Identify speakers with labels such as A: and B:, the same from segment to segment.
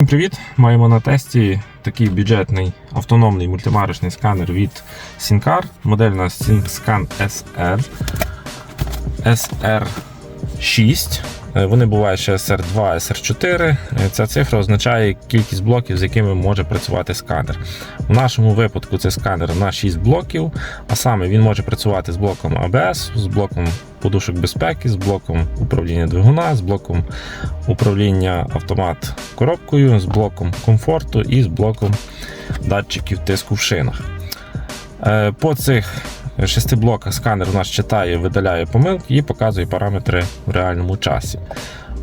A: Всім Привіт! Маємо на тесті такий бюджетний автономний мультимарочний сканер від Sincar. Модель у нас SR SR6. Е, Вони бувають ще SR2, SR4. Е, Ця цифра означає кількість блоків, з якими може працювати сканер. У нашому випадку це сканер на 6 блоків, а саме він може працювати з блоком ABS, з блоком подушок безпеки, з блоком управління двигуна, з блоком управління автомат коробкою, з блоком комфорту і з блоком датчиків тиску в шинах. Е, По цих шести блоках сканер у нас читає, видаляє помилки і показує параметри в реальному часі.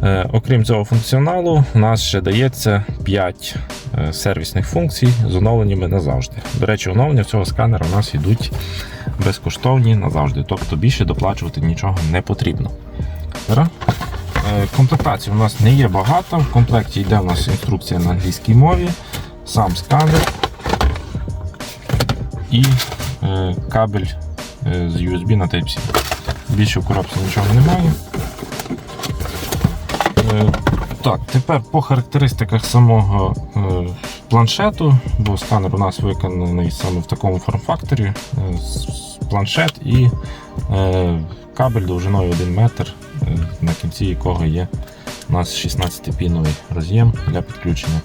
A: Е, Окрім цього функціоналу, у нас ще дається 5 е, сервісних функцій з оновленнями назавжди. До речі, оновлення цього сканера у нас йдуть безкоштовні назавжди, тобто більше доплачувати нічого не потрібно. Е, Комплектацій у нас не є багато. В комплекті йде у нас інструкція на англійській мові, сам сканер і кабель з USB на Type-C. Більше в коробці нічого немає. Е, Так, тепер по характеристиках самого е, планшету, бо сканер у нас виконаний саме в такому форм-факторі. е, планшет і е, кабель довжиною 1 метр, е, на кінці якого є у нас 16-піновий роз'єм для підключення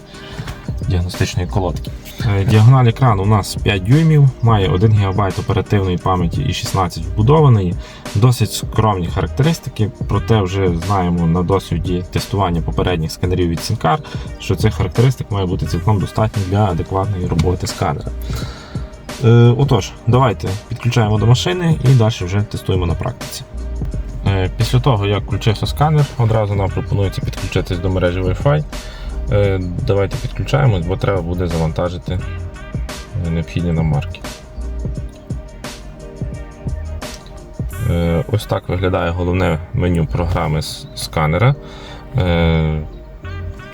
A: діагностичної колодки. Е, Діагональ екрану у нас 5 дюймів, має 1 ГБ оперативної пам'яті і 16 вбудованої. Досить скромні характеристики, проте вже знаємо на досвіді тестування попередніх сканерів від Sincar, що цих характеристик має бути цілком достатньо для адекватної роботи сканера. Е, Отож, давайте підключаємо до машини і далі вже тестуємо на практиці. Е, Після того, як включився сканер, одразу нам пропонується підключитись до мережі Wi-Fi. Е, Давайте підключаємось, бо треба буде завантажити е, необхідні нам марки. Е, Ось так виглядає головне меню програми з сканера.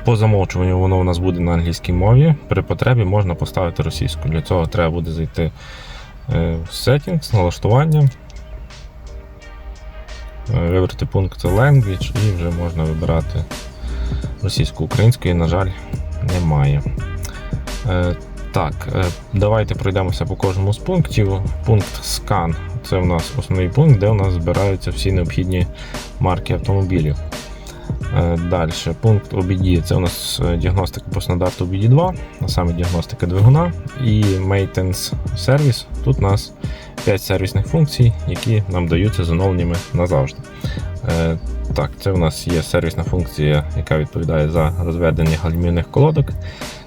A: По замовчуванню воно у нас буде на англійській мові. При потребі можна поставити російську. Для цього треба буде зайти в Settings, налаштування, вибрати пункт Language і вже можна вибирати російсько-української, на жаль, немає. Е, Так, е, давайте пройдемося по кожному з пунктів. Пункт Scan це у нас основний пункт, де у нас збираються всі необхідні марки автомобілів. Далі, пункт OBD це у нас е, діагностика по стандарту OBD2, а саме діагностика двигуна і Maintenance Service. Тут у нас 5 сервісних функцій, які нам даються з оновленнями назавжди. Так, це у нас є сервісна функція, яка відповідає за розведення галімівних колодок.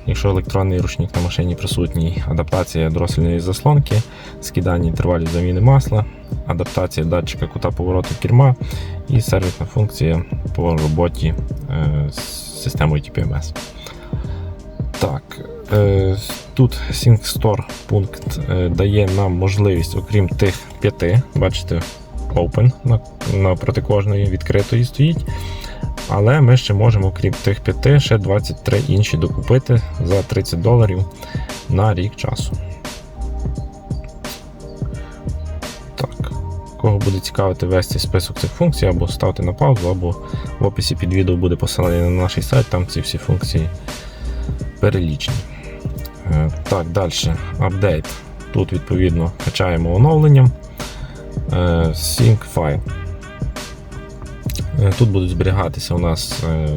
A: Якщо електронний ручник на машині присутній, адаптація дроссельної заслонки, скидання інтервалів заміни масла, адаптація датчика кута повороту керма і сервісна функція по роботі е, з системою TPMS. Так, е, тут SyncStore пункт е, дає нам можливість, окрім тих п'яти, бачите, Open на, напроти кожної відкритої стоїть. Але ми ще можемо, окрім тих п'яти, ще 23 інші докупити за 30 доларів на рік часу. Так. Кого буде цікавити цей список цих функцій, або ставте на паузу, або в описі під відео буде посилання на наш сайт, там ці всі функції перелічені. Е, Так, далі. Апдейт. Тут, відповідно, качаємо оновленням. Е, Sync файл. Е, Тут будуть зберігатися у нас е,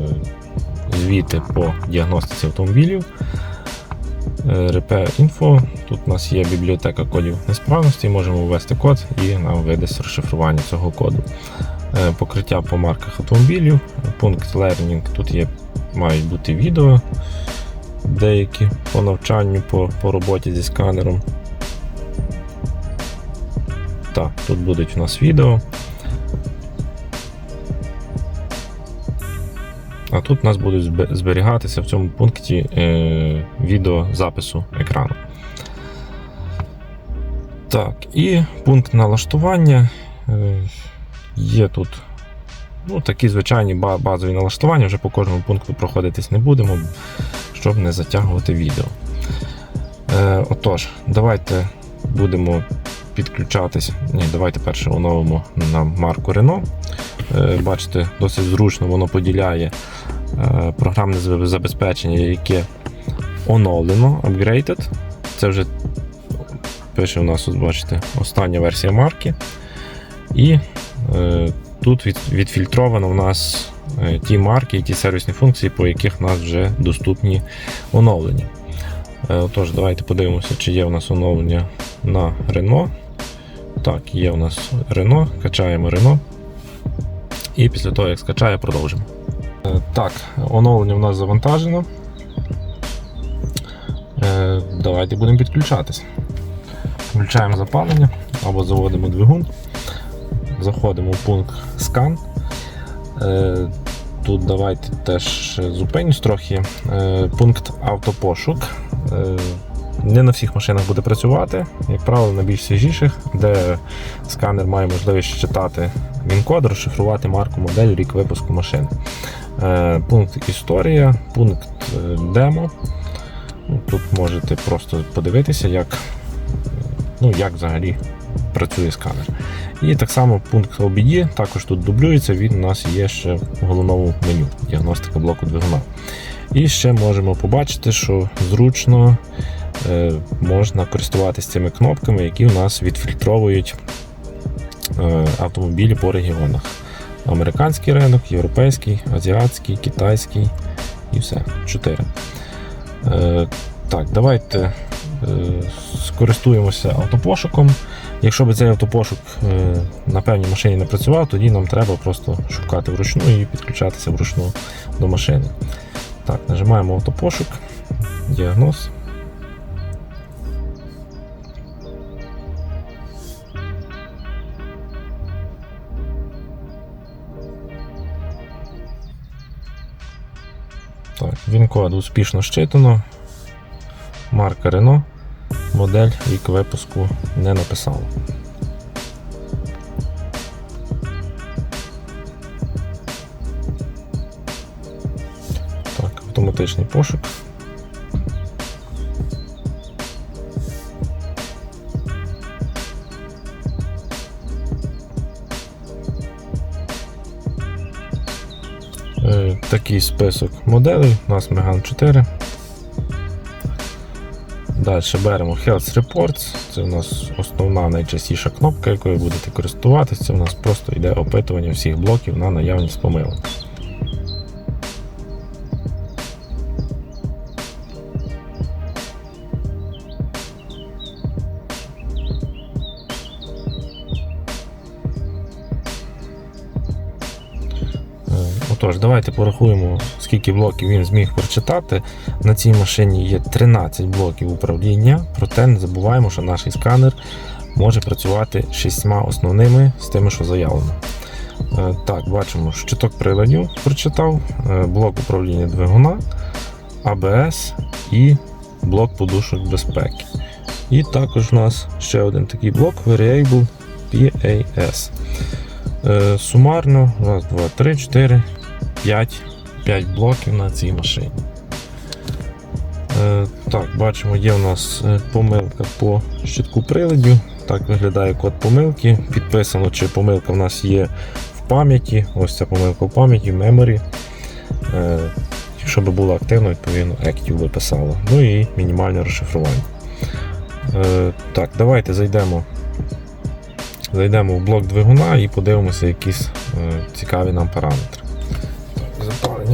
A: звіти по діагностиці автомобілів. Е, Repair Info. Тут у нас є бібліотека кодів несправності, можемо ввести код і нам видасть розшифрування цього коду. Покриття по марках автомобілів. Пункт Learning. Тут є, мають бути відео деякі по навчанню, по, по роботі зі сканером. Так, тут будуть у нас відео. А тут у нас будуть зберігатися в цьому пункті е, відео запису екрану. Так, і пункт налаштування. Е, є тут ну, такі звичайні базові налаштування, вже по кожному пункту проходитись не будемо, щоб не затягувати відео. Е, отож, давайте будемо підключатись. Ні, давайте перше оновимо на марку Renault. Е, Бачите, досить зручно воно поділяє е, програмне забезпечення, яке оновлено, upgraded. Це вже пише у нас, от бачите, остання версія марки. І е, тут від, відфільтровано у нас ті марки і ті сервісні функції, по яких в нас вже доступні оновлення. Е, давайте подивимося, чи є у нас оновлення на Renault. Так, є у нас Renault, качаємо Renault. І після того, як скачає, продовжимо. Е, Так, оновлення у нас завантажено. Е, Давайте будемо підключатись. Включаємо запалення або заводимо двигун. Заходимо в пункт скан. Е, Тут давайте теж зупинюсь трохи. Пункт автопошук. Не на всіх машинах буде працювати, як правило, на більш свіжіших, де сканер має можливість читати він-код, розшифрувати марку, модель, рік випуску машини. Е, Пункт історія, пункт е, демо. Ну, Тут можете просто подивитися, як, ну, як взагалі працює сканер. І так само пункт OBD також тут дублюється, він у нас є ще в головному меню діагностика блоку двигуна. І ще можемо побачити, що зручно можна користуватися цими кнопками, які у нас відфільтровують е, автомобілі по регіонах. Американський ринок, європейський, азіатський, китайський і все. Чотири. Е, так, давайте е, скористуємося автопошуком. Якщо б цей автопошук е, на певній машині не працював, тоді нам треба просто шукати вручну і підключатися вручну до машини. Так, нажимаємо автопошук, діагноз. Так, він-код успішно щитано. Марка Рено, Модель рік випуску не написала. Так, автоматичний пошук. Такий список моделей. У нас Megane 4. Далі беремо Health Reports. Це у нас основна найчастіша кнопка, якою будете користуватися. Це у нас просто йде опитування всіх блоків на наявність помилок. Отож, давайте порахуємо, скільки блоків він зміг прочитати. На цій машині є 13 блоків управління, проте не забуваємо, що наш сканер може працювати шістьма основними з тими, що заявлено. Е, Так, бачимо, щиток приладів прочитав, е, блок управління двигуна, ABS і блок подушок безпеки. І також у нас ще один такий блок Variable PAS. Е, Сумарно, раз, два, три, чотири, 5, 5 блоків на цій машині. Е, так, бачимо, є у нас е, помилка по щитку приладів. Так виглядає код помилки. Підписано, чи помилка в нас є в пам'яті. Ось ця помилка в пам'яті, в memory. Е, якщо би була активна, відповідно, Active би писала. Ну і мінімальне розшифрування. Е, так, давайте зайдемо. Зайдемо в блок двигуна і подивимося якісь цікаві нам параметри.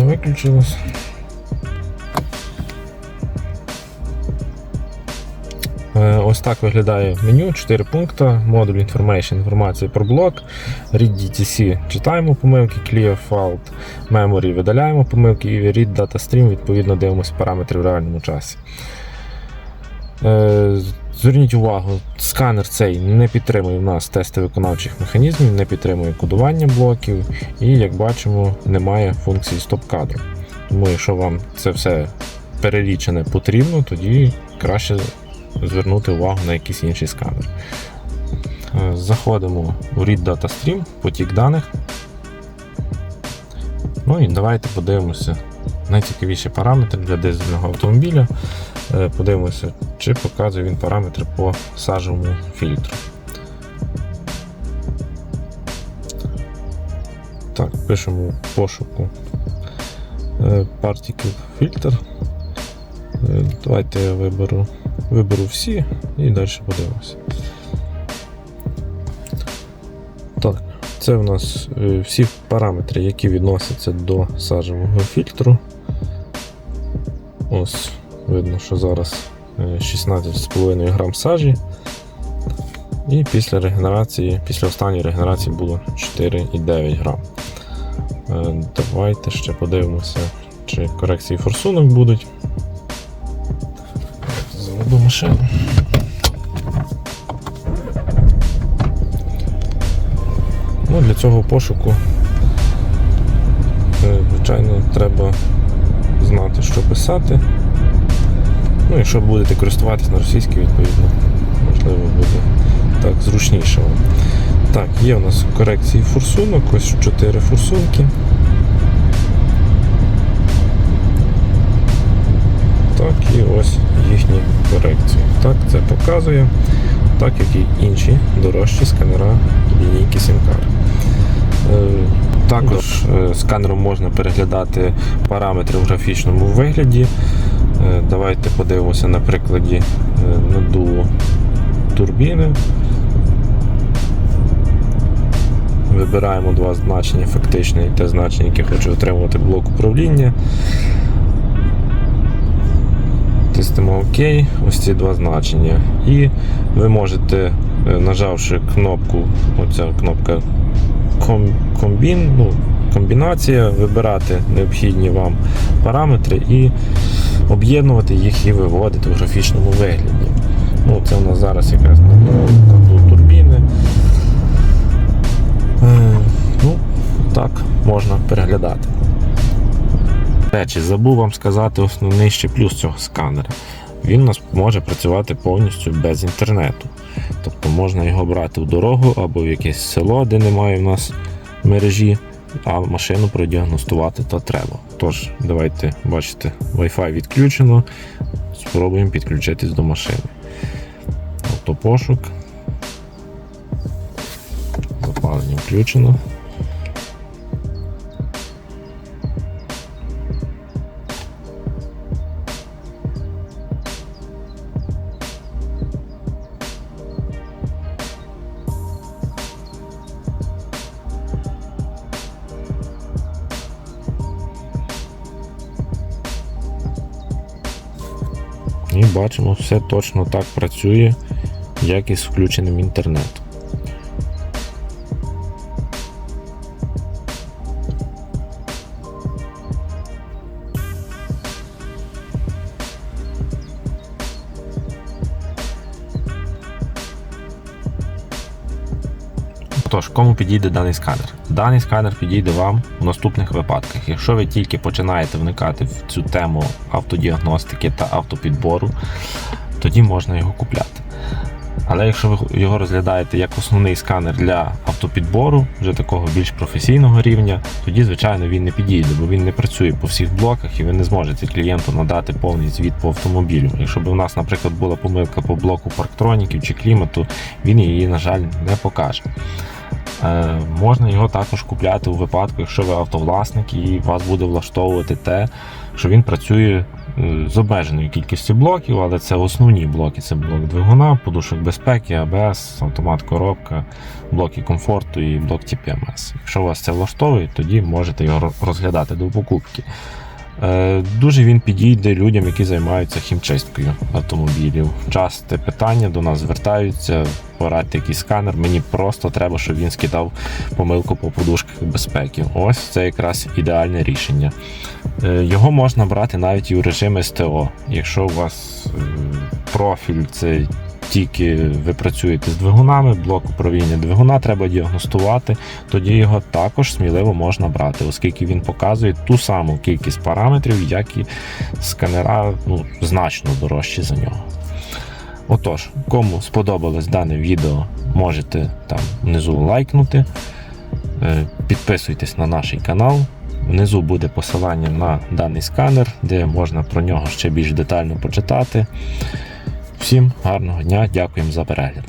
A: Виключилось. Е, Ось так виглядає меню, 4 пункти, модуль Information, інформація про блок, read DTC читаємо помилки, clear fault, memory видаляємо помилки і read data stream, відповідно дивимося параметри в реальному часі. Зверніть увагу, сканер цей не підтримує в нас тести виконавчих механізмів, не підтримує кодування блоків і, як бачимо, немає функції стоп-кадру. Тому, якщо вам це все перелічене потрібно, тоді краще звернути увагу на якийсь інший сканер. Е, Заходимо у Read Data Stream, потік даних. Ну і давайте подивимося найцікавіші параметри для дизельного автомобіля. Е, Подивимося, чи показує він параметри по сажевому фільтру. Так, пишемо в пошуку е, е, Particle Filter. Е, Давайте я виберу, виберу всі і далі подивимося. Так, це у нас всі параметри, які відносяться до сажевого фільтру. Ось, видно, що зараз е, 16,5 грам сажі. І після регенерації, після останньої регенерації було 4,9 грам. Е, Давайте ще подивимося, чи корекції форсунок будуть. Заведу машину. Ну, для цього пошуку, е, звичайно, треба знати, що писати. Ну, якщо будете користуватись на російській, відповідно, можливо, буде так зручніше. вам. Так, є у нас корекції форсунок, ось 4 форсунки. Так, і ось їхні корекції. Так, це показує, так як і інші дорожчі сканера лінійки SIMCAR. Також е, сканером можна переглядати параметри в графічному вигляді. Е, Давайте подивимося на прикладі е, надуву турбіни. Вибираємо два значення, фактичне і те значення, яке хоче отримувати блок управління. Тиснемо ОК, ось ці два значення. І ви можете, нажавши кнопку, оця кнопка комбін, ну, комбінація, вибирати необхідні вам параметри і об'єднувати їх і виводити в графічному вигляді. Ну, це у нас зараз якраз на турбіни. Е, Ну, так, можна переглядати. Речі, забув вам сказати основний ще плюс цього сканера. Він у нас може працювати повністю без інтернету. Тобто можна його брати в дорогу або в якесь село, де немає в нас мережі, а машину продіагностувати то треба. Тож, давайте бачите, Wi-Fi відключено. Спробуємо підключитись до машини. Автопошук. Запалення включено. Бачимо, все точно так працює, як і з включеним інтернетом. Тож, кому підійде даний сканер? Даний сканер підійде вам в наступних випадках. Якщо ви тільки починаєте вникати в цю тему автодіагностики та автопідбору, тоді можна його купляти. Але якщо ви його розглядаєте як основний сканер для автопідбору, вже такого більш професійного рівня, тоді, звичайно, він не підійде, бо він не працює по всіх блоках і ви не зможете клієнту надати повний звіт по автомобілю. Якщо б у нас, наприклад, була помилка по блоку парктроніків чи клімату, він її, на жаль, не покаже. Е, можна його також купляти у випадку, якщо ви автовласник і вас буде влаштовувати те, що він працює е, з обмеженою кількістю блоків, але це основні блоки: це блок двигуна, подушок безпеки, АБС, автомат коробка, блоки комфорту і блок TPMS. Якщо вас це влаштовує, тоді можете його розглядати до покупки. Е, Дуже він підійде людям, які займаються хімчисткою автомобілів. Часте питання до нас звертаються, порадьте якийсь сканер. Мені просто треба, щоб він скидав помилку по подушках безпеки. Ось це якраз ідеальне рішення. Е, Його можна брати навіть і у режимі СТО. Якщо у вас е, профіль це тільки ви працюєте з двигунами, блок управління двигуна треба діагностувати, тоді його також сміливо можна брати, оскільки він показує ту саму кількість параметрів, як і сканера ну, значно дорожчі за нього. Отож, кому сподобалось дане відео, можете там внизу лайкнути. Е, Підписуйтесь на наш канал. Внизу буде посилання на даний сканер, де можна про нього ще більш детально почитати. Всім гарного дня, дякуємо за перегляд.